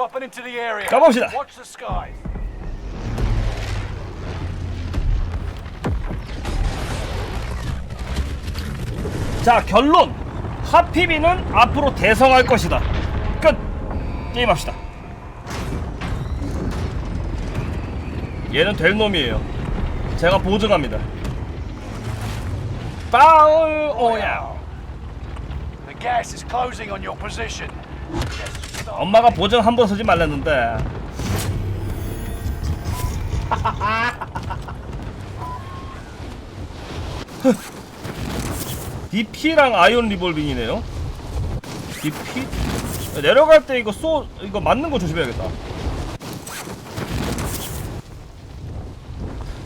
dropping into the area. 가봅시다. Watch the skies. 자 결론 하피비는 앞으로 대성할 것이다 끝 게임합시다 얘는 될 놈이에요 제가 보증합니다 빠울 오야 The gas is closing on your position. Stop. 엄마가 보증 한번 서지 말랬는데. DP랑 아이언 리볼빙이네요. DP 내려갈 때 이거 쏘 이거 맞는 거 조심해야겠다.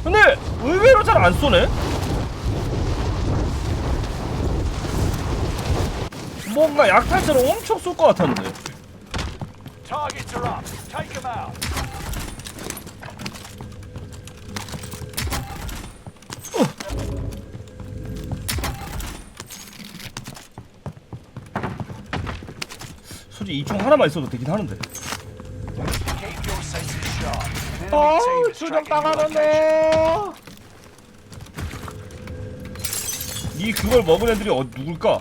근데 의외로 잘 안 쏘네? 뭔가 약탈처럼 엄청 쏠 것 같았는데 Targets are up. Take them out. 솔직히 이총 하나만 있어도 되긴 하는데 Keep your senses sharp. Enemy team 어우 is tracking your location. 추적당하는데 이 그걸 먹은 애들이 어, 누굴까?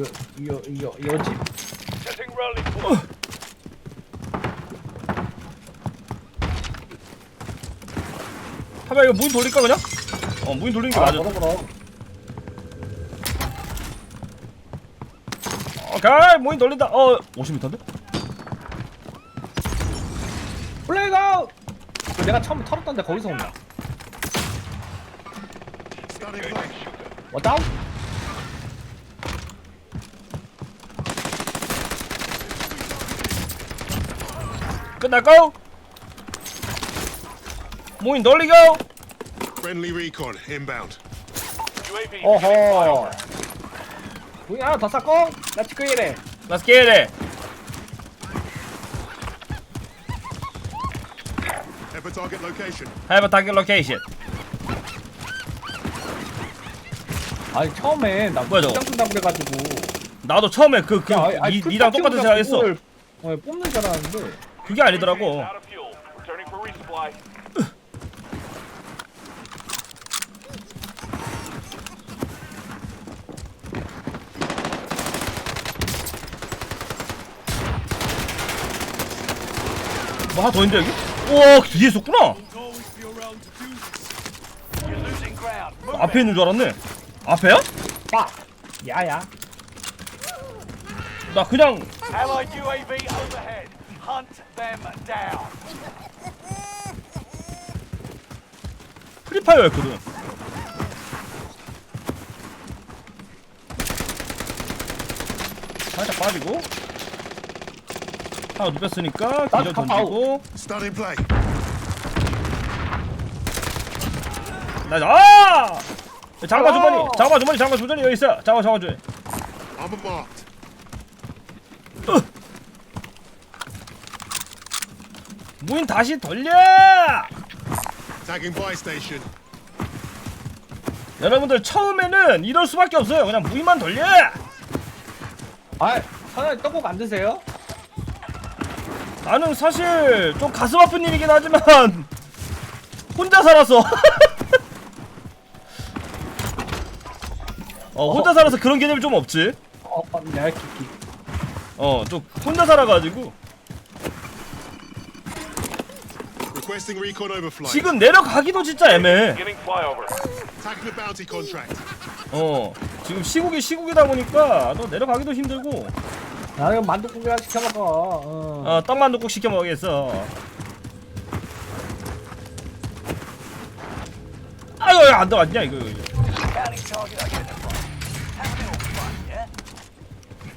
요집 Setting rolling point. 하면 이거 무인 돌릴까 그냥? 어 무인 돌리는 게 아 맞아. 오케이 무인 돌린다. 어. 50m인데? 플레이가 그 내가 처음 털었던 데 거기서 온다. 왔다 끝날까요? 무인 돌리고 Friendly recon inbound. UAV. 어허 우리 하나 더 쌌고 렛츠 고 이래 Let's get it Have a target location. Have a target location 아니 처음에 나 뭐야, 저거? 쓴다 그래가지고 나도 처음에 그, 그 야, 아니, 아니, 니, 풀 니랑 똑같은 탑 생각했어 어, 뽑는 줄 알았는데 그게 아니더라고. 뭐 하나 더 있는데 여기? 우와 뒤에 있었구나 앞에 있는 줄 알았네 앞에야? 빡 야야 나 그냥 Hunt them down. 프리파이어였거든. 살짝 빠지고. 하나 눕혔으니까 기절 다 던지고. Starting play. 나 아! 장마 주머니. 어. 장마 주머니. 장마 주머니. 여기 있어. 장마 장마 주머니 인 다시 돌려! Tagging buy station. 여러분들 처음에는 이럴 수밖에 없어요. 그냥 무인만 돌려! 아 사장님 떡국 안 드세요? 나는 사실 좀 가슴 아픈 일이긴 하지만 혼자 살아서. 어 혼자 살아서 그런 개념이 좀 없지? 어, 어 내가 키키 어좀 혼자 살아가지고 Requesting recon overflight. 지금 내려가기도 진짜 애매해 bounty contract. 어 지금 시국이 시국이다 보니까 너 내려가기도 힘들고 나 이거 만두국이나 시켜먹어 어. 어 떡만둣국 시켜 먹겠어 아유 안 들어갔냐 이거?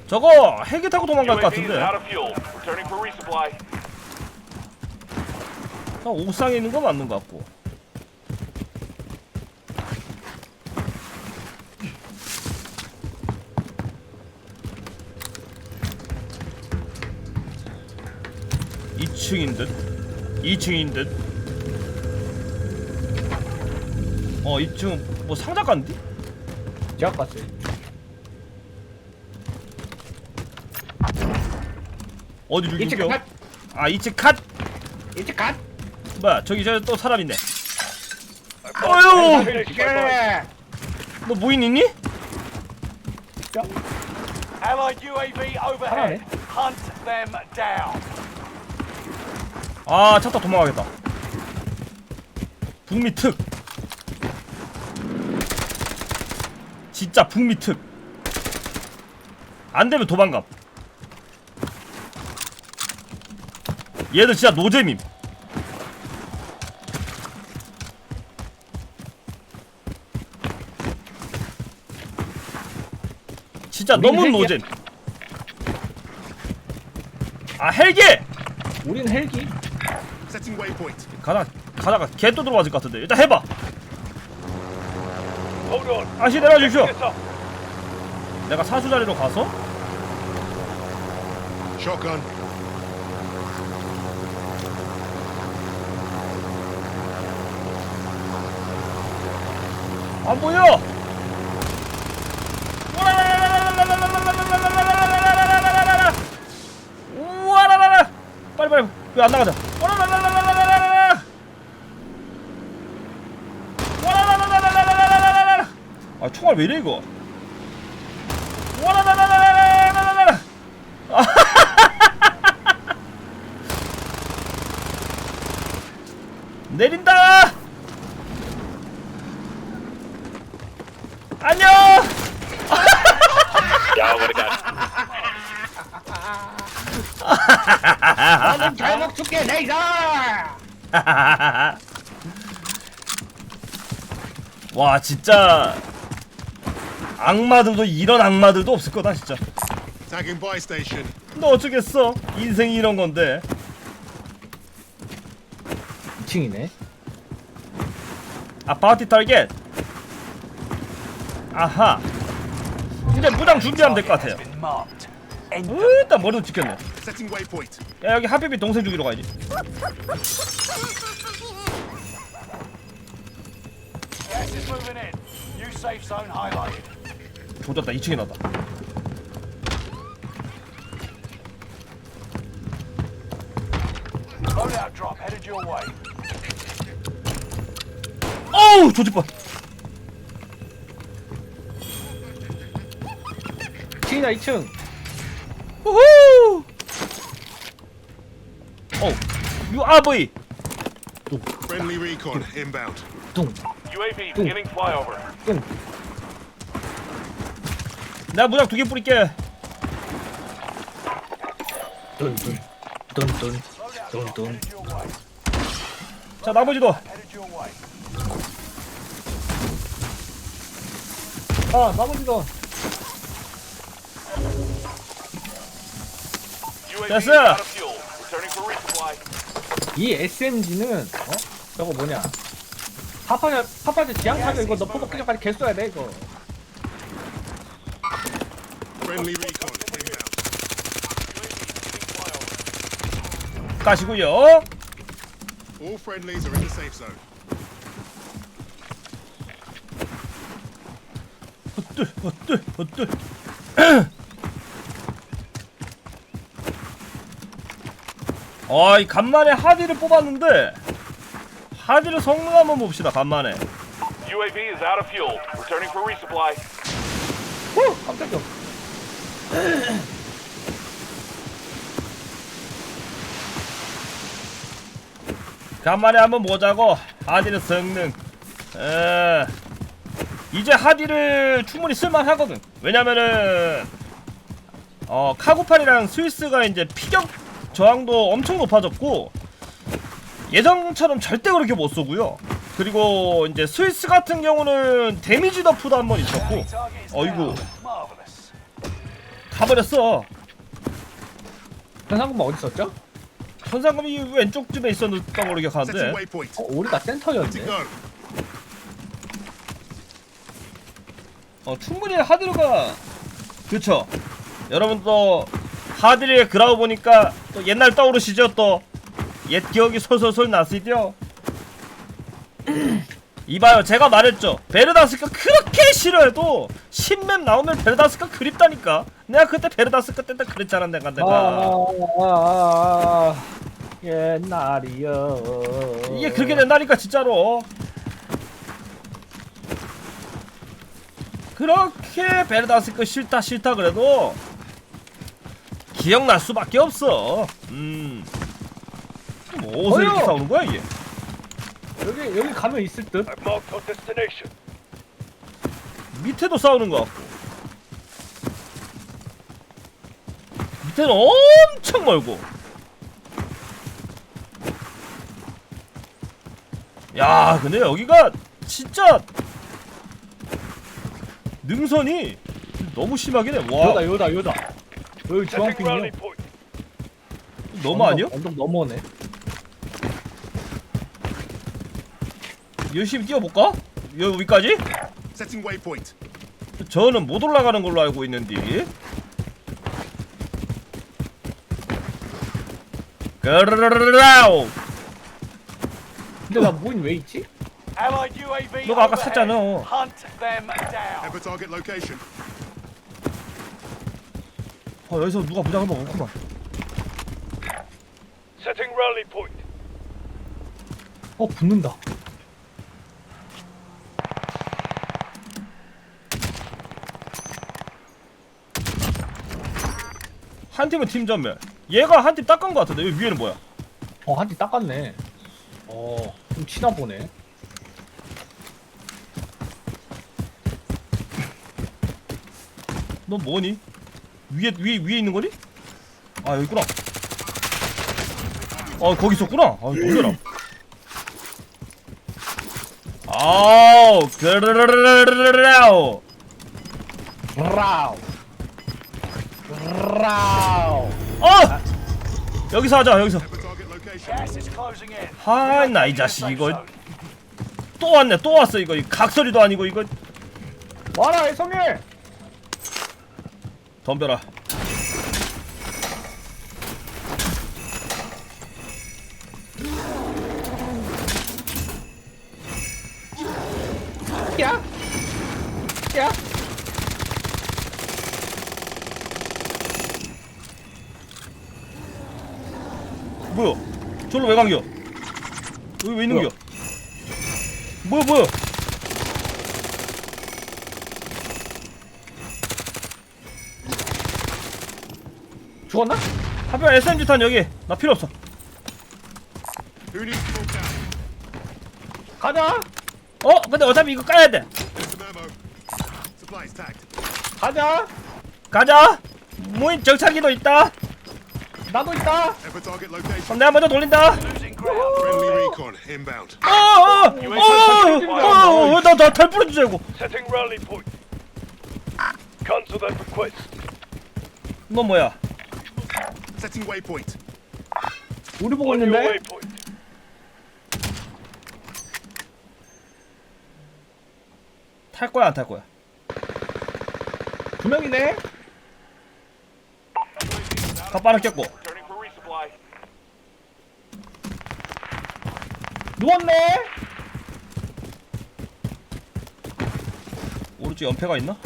저거 헬기 타고 도망갈 것 같은데 나 옥상에 있는 거 맞는 것 같고 이층인 듯? 2층인 듯? 어 2층 뭐 상자 간디? 제가 갔어요 어디 죽이죠 이쪽 갓아 2층 컷 이쪽 갓 뭐야 저기 저또 사람 있네. 어휴! 예. 너 무인 있니? Allied UAV overhead. Hunt them down. 아 찾다 도망가겠다. 북미 특. 진짜 북미 특. 안되면 도망감. 얘들 진짜 노잼임 진짜 너무 헬기야. 노잼 아 헬기! 우린 헬기 Setting waypoint. 가다 가다가 개 또 들어맞을 것 같은데 일단 해봐 Hold on. 아시 내려 주십시오 This up. 내가 사수 자리로 가서 Shotgun. 안 보여 왜 안 나가자 와라라라라라라라라 와라라라라라라라라라 아 총알 왜 이래 이거 죽게 레이저! 와 진짜. 악마들도 이런 악마들도 없을 거다 진짜. Tagging buy station. 너 어쩌겠어? 인생이 이런 건데. 2층이네. 아 파티 타겟. 아하. 이제 무장 준비하면 될 것 같아요. Them. 일단 머리도 찍혔네 Setting waypoint. 야 여기 하비비 동생 죽이러 가야지 Gas is moving in. New safe zone highlighted. 조졌다 2층에 났다 Loadout drop headed your way. 어우 조질 뻔 2층이다 2층 우후 어우 URV Friendly recon inbound. 뚱 UAV beginning flyover. 뚱. 내가 무장 두개 뿌릴게 뚠뚠 뚠뚠 way. 자 나머지도. 아 나머지도 UAV 됐어. out of fuel. Returning for resupply. 이 SMG는 어? 저거 뭐냐 파파자 파파자 지향 타격 이거 너 포복 기적까지 개 써야 돼 이거 Friendly recon inbound. 가시고요 All friendlies are in the safe zone. 헛들 헛들 헛들 아이 간만에 하디를 뽑았는데 하디를 성능 한번 봅시다 간만에 UAV is out of fuel. Returning for resupply. 후 깜짝이야 간만에 한번 보자고 하디의 성능 에 이제 하디를 충분히 쓸만하거든 왜냐면은 어 카고팔이랑 스위스가 이제 피격 저항도 엄청 높아졌고 예전처럼 절대 그렇게 못 쏘고요 그리고 이제 스위스 같은 경우는 데미지 더프도 한 번 있었고 어이구. Marvelous. 가버렸어 현상금은 어디 있었죠? 현상금이 왼쪽쯤에 있었던 걸로 기억하는데. 어, 우리가 센터였네. 어, 충분히 하드루가 그쵸 여러분도 하드루의 그라우 보니까 또 옛날 떠오르시죠? 또 옛 기억이 솔솔솔 나시죠? 이봐요 제가 말했죠. 베르다스가 그렇게 싫어해도 신맵 나오면 베르다스가 그립다니까. 내가 그때 베르다스 그때 때 그랬잖아 내가 아, 내가. 아, 아, 아, 옛날이여. 이게 그렇게 된다니까 진짜로. 그렇게 베르다스크 싫다 싫다 그래도 기억날 수밖에 없어 음 뭐, 어디서 이렇게 어여! 싸우는 거야 이게 여기 여기 가면 있을 듯. I've marked our destination. 밑에도 싸우는 거 같고 밑에는 엄청 멀고 야 근데 여기가 진짜 능선이 너무 심하긴 해 와 요다 요다 요다. 여기 주황빛이요. point. 너무 아니요? 언덕 넘어오네. 열심히 뛰어볼까? 여기까지? Setting waypoint. 저는 못 올라가는 걸로 알고 있는데 그라우 근데 나 모인 왜 있지? Allied UAV 너가 아까 overhead. 샀잖아. Hunt them down. Have a target location. 어 여기서 누가 부장을 먹었구만 Setting rally point. 어 붙는다. 한 팀은 팀 전멸 얘가 한 팀 닦은 거 같은데 여기 위에는 뭐야 어한팀 닦았네. 어좀 치나 보네. 너 뭐니? 위에 위에 위에 있는 거니? 아 여기 있구나 아 거기 있었구나 아 놀래라 아우 그라우 라우. 라우. 어 여기서 하자 여기서. 아, 나이 자식 이거. 또 왔네 또 왔어 이거 이 각설이도 아니고 이거 와라 이성일. 덤벼라 야. 야. 뭐야 저로 왜 감겨 여기 왜 있는 뭐야? 거야 뭐야 뭐야 죽었나? 하필 SMG 탄 여기 나 필요 없어? 가자. 어 근데 어차피 이거 까야 돼. 가자. 가자 무인 정찰기도 있다 나도 있다. 그럼 내가 먼저 돌린다 that request. 너 뭐야 Setting waypoint. 우리 보고 On your 있는데. waypoint. 탈 거야 안 탈 거야 두 명이네. 꼈고 Turning for resupply. 누웠네. 오른쪽 연패가 있나?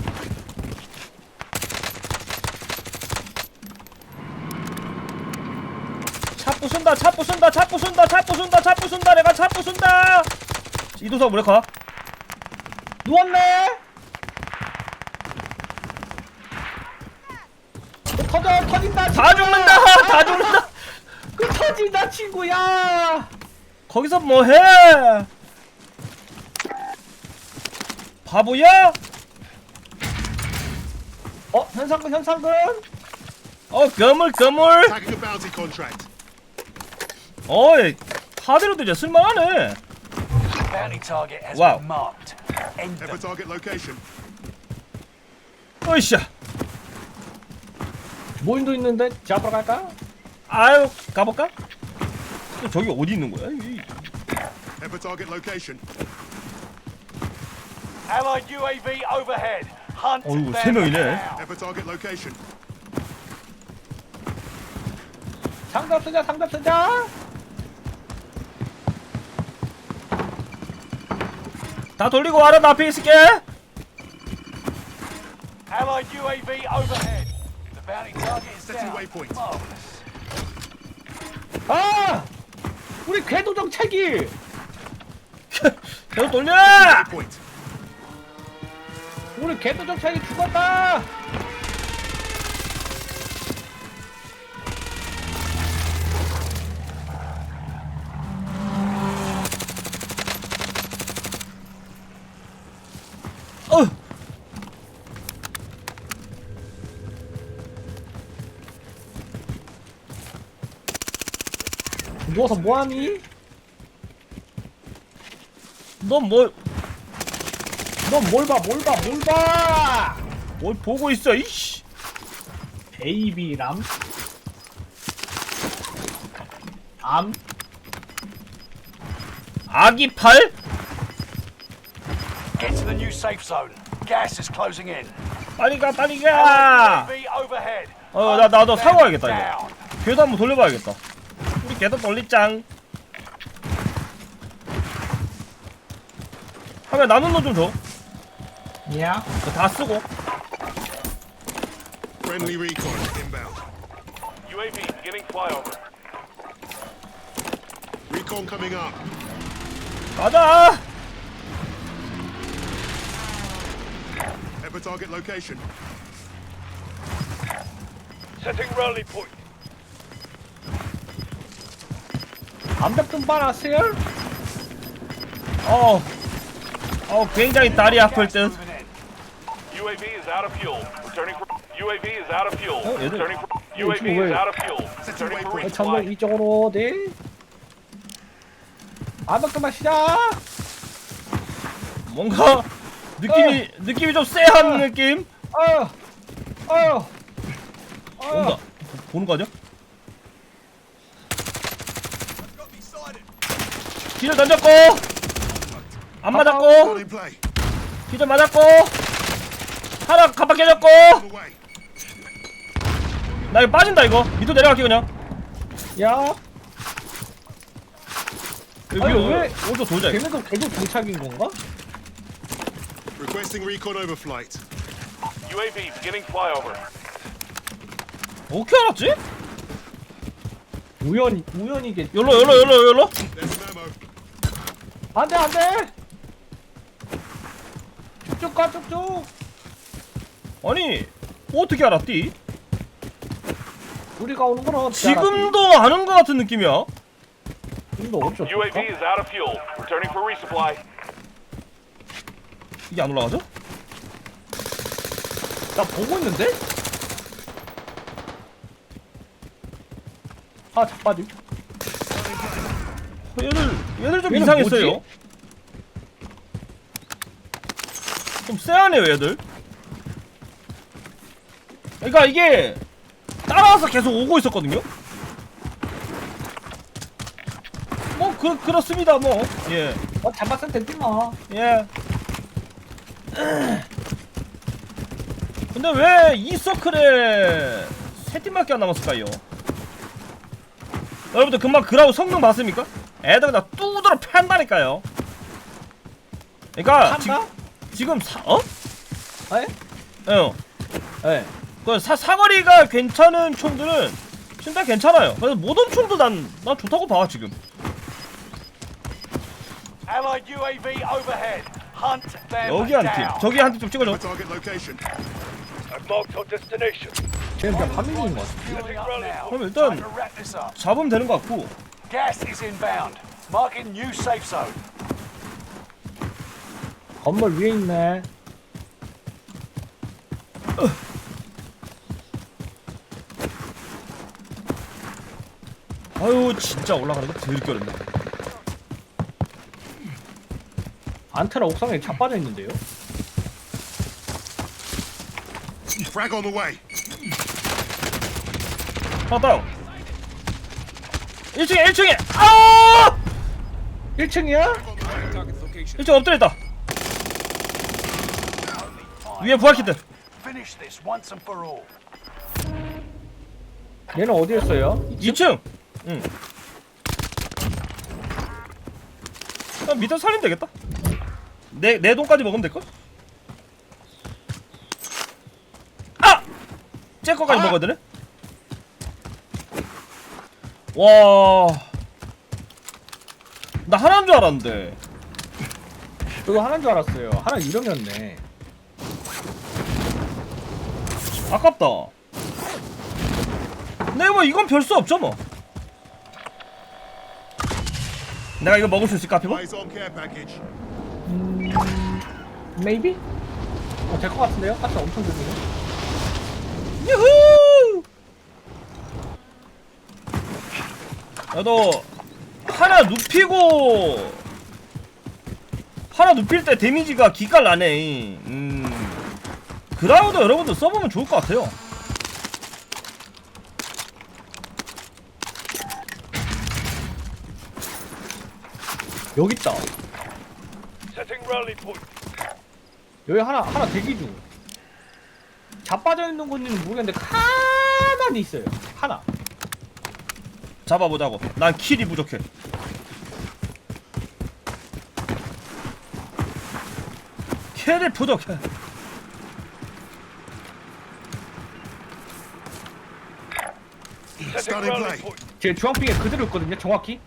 부순다 차 부순다 차 부순다 차 부순다 차 부순다 내가 차 부순다 이도사 무력화 누웠네. 어, 터져 터진다. 다. 죽는다 다 죽는다 그 터진다 친구야. 거기서 뭐해 바보야? 어 현상금 현상금. 어 거물 거물 Tagging a bounty contract. 어이 하드로도 이제 쓸만하네 location. 어이씨야 모인도 있는데 제 앞으로 갈까? 아유 가볼까? 저기 어디 있는 거야? 이- a target location. Allied UAV overhead. Hunt 어이구, them 세 명이네. a target location. 상답 쓰자 상답 쓰자. 다 돌리고 와라 나 앞에 있을게 Allied UAV overhead. The bounty target is Setting down. waypoint. Marvelous. 아! 우리 궤도 정찰기! 계속 돌려 Waypoint. 우리 궤도 정찰기 죽었다! 누워서 뭐하니? 넌 뭘 넌 뭘 봐, 뭘 봐, 뭘 봐! 뭘 보고 있어 이씨 베이비람? 암? 아기 팔 Get to the new safe zone. Gas is closing in. 빨리 가 빨리 가 UAV overhead. 어, 나- 나도 사고 와야겠다, 이거. 궤도 한번 돌려봐야겠다 궤도 돌리짱 하면 나눈 놈 좀줘다 야? 쓰고 Friendly recon inbound. UAV beginning flyover. Recon coming up. 가자 for target location. Setting rally point. 암벽 좀 봐라, 셀? 어, 어 굉장히 다리 아플 듯. UAV is out of fuel. Returning for UAV is out of fuel. Oh, is it? Returning for Oh, UAV is out of fuel. Returning for waypoint. 정말 resupply. 이쪽으로 어디? 암벽 좀 마시자! 뭔가 느낌이 느낌이 좀 쎄한 느낌 어휴! 어휴! 뭔가 어휴! 보- 보는 거 아니야? 기절 던졌고 안 맞았고. 기절 맞았고 하나 가방 깨졌고. 나 이거 빠진다 이거 밑으로 내려갈게 그냥 야! 여기 아니, 왜- 오른쪽 돌자 이거 걔네도 계속 정착인 건가? Requesting recon overflight. UAV beginning flyover. 어떻게 알았지? 우연히, 우연이겠지. 열로 열로 열로 열로. 안 돼, 안 돼! 쭉쭉 가, 쭉쭉! 아니 어떻게 알았디? 우리가 오는 건 어떻게? 지금도 아는 거 같은 느낌이야 지금도 어쩌 UAV is out of fuel. Returning for resupply. 이게 안 올라가죠? 나 보고 있는데? 아, 자빠지. 어, 얘들 얘들 좀 얘는 이상했어요 뭐지? 좀 쎄하네요 얘들 그러니까 이게 따라와서 계속 오고 있었거든요 뭐 그, 그렇습니다 뭐예 어, 잡았으면 됐지 뭐. 예. 근데 왜 이 서클에 세 팀밖에 안 남았을까요? 여러분들 금방 그라우 성능 봤습니까? 애들 다 뚜드러 팬다니까요. 그러니까 지? 지금 사 어? 에? 어. 예. 그 사, 사거리가 괜찮은 총들은 진짜 괜찮아요. 그래서 모든 총도 난, 난 좋다고 봐 지금. Allied UAV overhead. Hunt them 여기 한 팀, down. 저기 한 팀 좀 찍어줘. For target location. I've marked our destination. 쟤는 그냥 파밍인 것 같아. Fueling up now. 그럼 일단- Time to wrap this up. 잡으면 되는 것 같고. Gas is inbound. Marking new safe zone. 건물 위에 있네. 아유 진짜 올라가는 거 되게 어렵네. 안테나 옥상에 자빠져 있는데요? Frag on the way. 하나 다운 1층에 1층에 아 1층이야? 1층 엎드려있다 위에 부활키트 Finish this once and for all. 얘는 어디였어요? 2층 응 그냥 밑에 살리면 되겠다 내, 내 돈까지 먹으면 될걸? 아! 제 거까지 아! 먹어야 되네? 와. 나 하나인 줄 알았는데. 저도 하나인 줄 알았어요. 하나 이름이었네. 아깝다. 네, 뭐 이건 별 수 없죠 뭐. 내가 이거 먹을 수 있을까, 피고? Eyes on care package. Maybe? 어, 될것 같은데요? 가스 엄청 들리네. 유후! 나도 하나 눕히고 하나 눕힐 때 데미지가 기깔 나네. 음. 그라우드 여러분들 써보면 좋을 것 같아요. 여기 있다. 여기 하나, 하나 대기 중. 자빠져 있는 건지는 모르겠는데, 가만히 있어요. 하나. 잡아보자고. 난 킬이 부족해. 킬이 부족해. 제 주황핑에 그대로 있거든요, 정확히.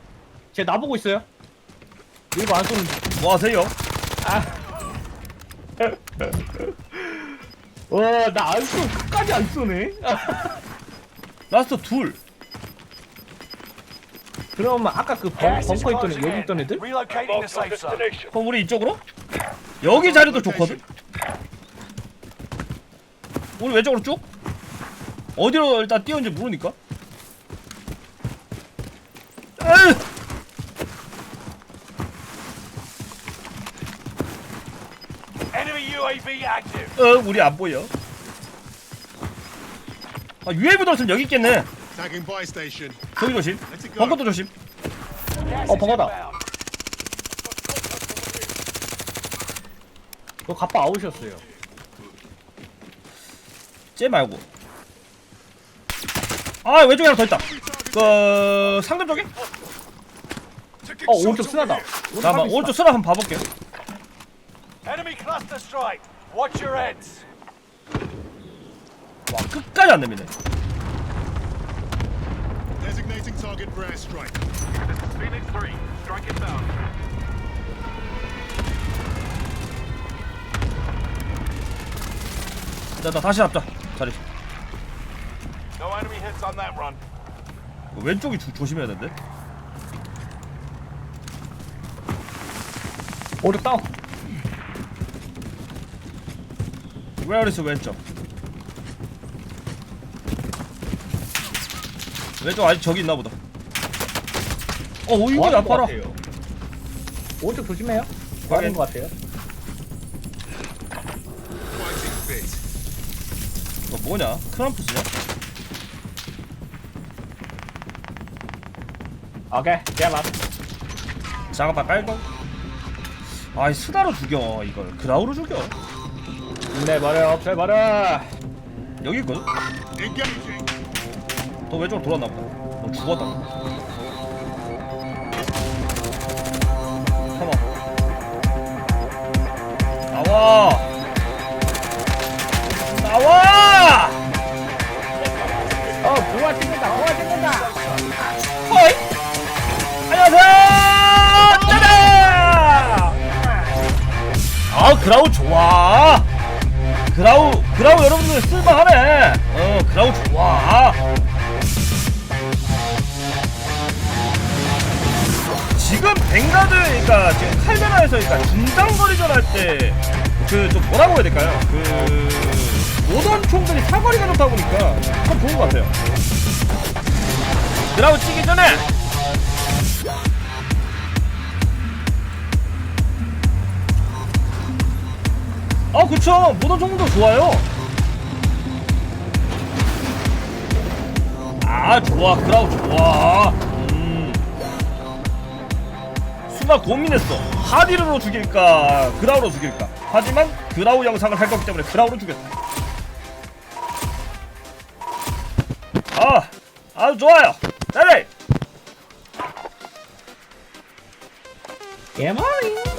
제 나보고 있어요. 이거 안 쏘는데. 뭐 하세요? 와, 나 안 쏘, 끝까지 안 쏘네. 라스트 둘. 그러면 아까 그 벙, 벙커 있던 애, 여기. 있던 애들? Relocating the Marked on safe zone. destination. 그럼 우리 이쪽으로? 여기 자리도 좋거든. 우리 왼쪽으로 쭉? 어디로 일단 뛰었는지 모르니까. 에휴! Enemy UAV active. 어, 우리 안 보여. 아, UAV 들었으면 여기 있겠네. 저기 조심. 벙커도 조심. 어, 벙커다. 그거 갑바 아웃이었어요. 쟤 말고. 아, 왼쪽에 하나 더 있다. 그 상점 쪽에? 어, 오른쪽 쓰나다. 잠깐만, 오른쪽 쓰라 한번 봐볼게. 와, 끝까지 안 됩니다. Designating target for airstrike. This is Phoenix 3. Strike it down. 자, 나 다시 잡자. 자리. No enemy hits on that run. 왼쪽이 조, 조심해야 되는데. 오른쪽 다운. Where is 왼쪽? 왼쪽 아직 저기 있나 보다. 어, 오, 이거 뭐 하는 것 아파라. 같아요? 오른쪽 조심해요. 뭐 하는 확인. 것 같아요? 너 뭐냐? 크럼프스냐? 오케이, 제발. 장갑판 깔고. 아이 스나로 죽여 이걸 그라우로 죽여. 내 버려, 없애 버려. 여기 있거든. 너 왼쪽으로 돌았나 보다. 너 죽었다. 나와. 나와. 아 그쵸 모던 총도 좋아요. 아 좋아 그라우 좋아. 음. 순간 고민했어. 하디르로 죽일까, 그라우로 죽일까. 하지만 그라우 영상을 할 거기 때문에 그라우로 죽였다. 아, 아주 좋아요. 네. 개머리.